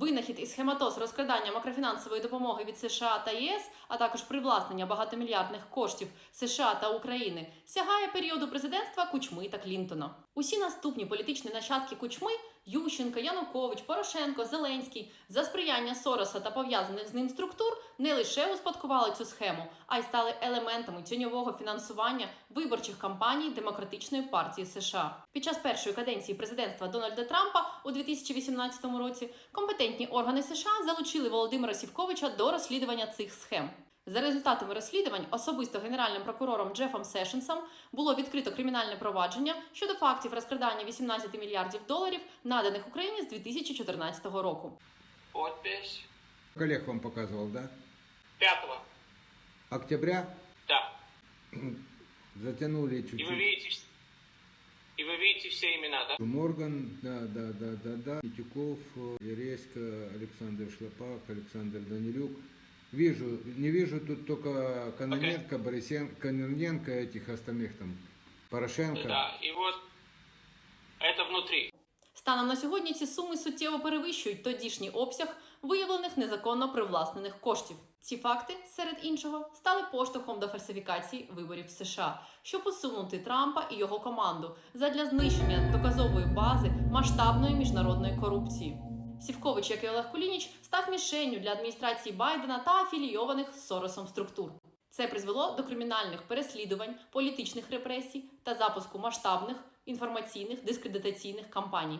Винахід і схематоз розкрадання макрофінансової допомоги від США та ЄС, а також привласнення багатомільярдних коштів США та України, сягає періоду президентства Кучми та Клінтона. Усі наступні політичні нащадки Кучми Ющенко, Янукович, Порошенко, Зеленський за сприяння Сороса та пов'язаних з ним структур не лише успадкували цю схему, а й стали елементами тіньового фінансування виборчих кампаній Демократичної партії США. Під час першої каденції президентства Дональда Трампа у 2018 році компетентні органи США залучили Володимира Сівковича до розслідування цих схем. За результатами розслідувань особисто генеральним прокурором Джефом Сешенсом було відкрито кримінальне провадження щодо фактів розкрадання 18 мільярдів доларів, наданих Україні з 2014 року. Подпись. Коллег вам показывал, да? Пятого. Октября Да. затянули И вы чуть-чуть. видите, вс- и вы видите все имена, да? Морган, да, да, да, да, да. Митюков, Ересько, Александр Шлопак, Александр Данилюк. Вижу, не вижу тут только Кононенко, Борисенко, Кононенко, этих остальных там, Порошенко. Да. И вот это внутри. Станом на сьогодні ці суми суттєво перевищують тодішній обсяг виявлених незаконно привласнених коштів. Ці факти, серед іншого, стали поштовхом до фальсифікації виборів в США, щоб усунути Трампа і його команду задля знищення доказової бази масштабної міжнародної корупції. Сівкович, як і Олег Кулініч, став мішенню для адміністрації Байдена та афілійованих з Соросом структур. Це призвело до кримінальних переслідувань, політичних репресій та запуску масштабних інформаційних дискредитаційних кампаній.